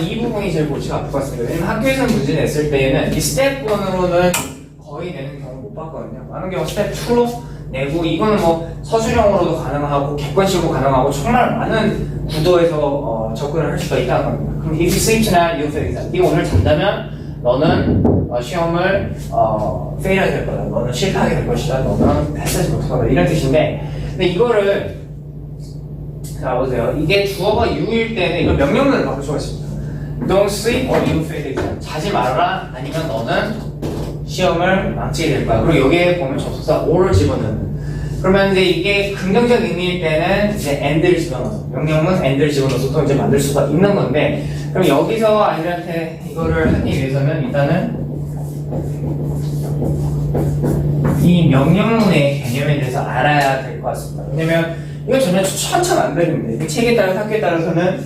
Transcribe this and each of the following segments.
이 부분이 제일 골치가 아플 것 같습니다. 왜냐면 학교에서 문제 냈을 때에는 이 스텝 1으로는 거의 내는 경우 못 봤거든요. 많은 경우 스텝 2로 내고 이거는 뭐 서술형으로도 가능하고 객관식으로 가능하고 정말 많은 구도에서 어, 접근을 할 수가 있다는 겁니다. 그럼 if you sleep tonight, you fail. 네가 오늘 잔다면 너는 어, 시험을 어, fail하게 될 거다. 너는 실패하게 될 것이다. 너는 패스하지 못할 거다. 이런 뜻인데 근데 이거를 자 보세요. 이게 주어가 you일 때는 이걸 명령문을 바꿀 수가 있습니다. Don't sleep or you fail. 자지 말아라. 아니면 너는 시험을 망치게 될 거야. 그리고 여기에 보면 접속사 or를 집어넣는. 그러면 이제 이게 긍정적 의미일 때는 이제 and를 집어넣어. 명령문 and를 집어넣어서 또 이제 만들 수가 있는 건데, 그럼 여기서 아이들한테 이거를 하기 위해서는 일단은 이 명령문의 개념에 대해서 알아야 될 것 같습니다. 왜냐면 이거 전혀 천차만별입니다. 이 책에 따라 학교에 따라서는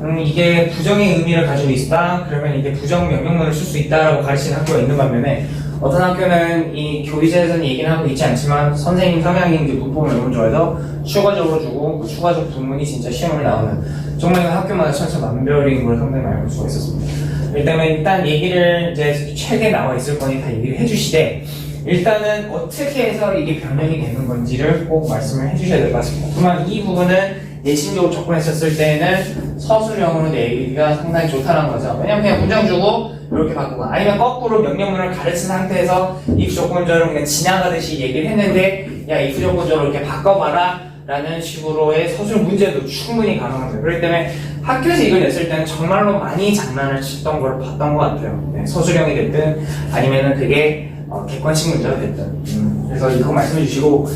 음, 이게 부정의 의미를 가지고 있다. 그러면 이게 부정 명령문을 쓸 수 있다라고 가르치는 학교가 있는 반면에 어떤 학교는 이 교의서에서는 얘기는 하고 있지 않지만 선생님 성향이 이제 문법을 너무 좋아해서 추가적으로 주고 그 추가적 부문이 진짜 시험을 나오는 정말 학교마다 천차만별인 걸 상당히 많이 볼 수가 있었습니다. 일단은 일단 얘기를 이제 책에 나와 있을 거니 다 얘기를 해주시되 일단은 어떻게 해서 이게 변형이 되는 건지를 꼭 말씀을 해주셔야 될 것 같습니다. 그러면 이 부분은 예심적으로 접근했었을 때는 서술형으로 내기가 상당히 좋다는 거죠. 왜냐면 그냥 문장 주고 이렇게 바꾸고 아니면 거꾸로 명령문을 가르친 상태에서 if 조건절을 그냥 지나가듯이 얘기를 했는데 야 if 조건절을 이렇게 바꿔봐라 라는 식으로의 서술 문제도 충분히 가능합니다. 그렇기 때문에 학교에서 이걸 냈을 때는 정말로 많이 장난을 치던 걸 봤던 것 같아요. 네, 서술형이 됐든 아니면은 그게 어, 객관식 문제가 됐든. 음, 그래서 이거 말씀해 주시고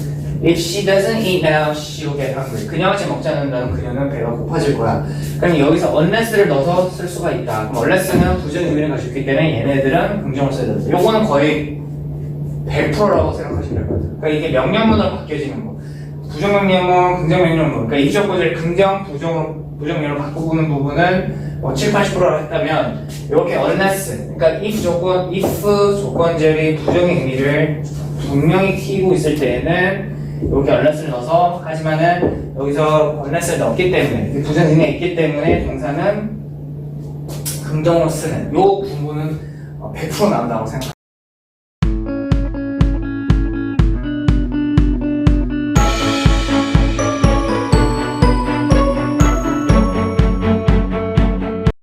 If she doesn't eat now, she will get hungry. 그녀가 지금 먹지 않는다면 그녀는 배가 고파질 거야. 그럼 여기서 unless를 넣어서 쓸 수가 있다. 그럼 unless는 부정 의미를 가지고 있기 때문에 얘네들은 긍정을 써야 된다. 요거는 거의 100%라고 생각하시면 될 것 같아요. 그러니까 이게 명령문으로 바뀌어지는 거. 부정 명령문, 긍정 명령문. 그러니까 이 조건을 긍정, 부정, 부정 명령으로 바꾸는 부분은 뭐 7, 80%라고 했다면 이렇게 unless, 그러니까 if 조건, if 조건절이 부정의 의미를 분명히 띄고 있을 때에는 이렇게 unless를 넣어서 하지만은 여기서 unless를 넣었기 때문에 부정 의미가 있기 때문에 동사는 긍정으로 쓰는 요 부분은 어, 100% 나온다고 생각합니다.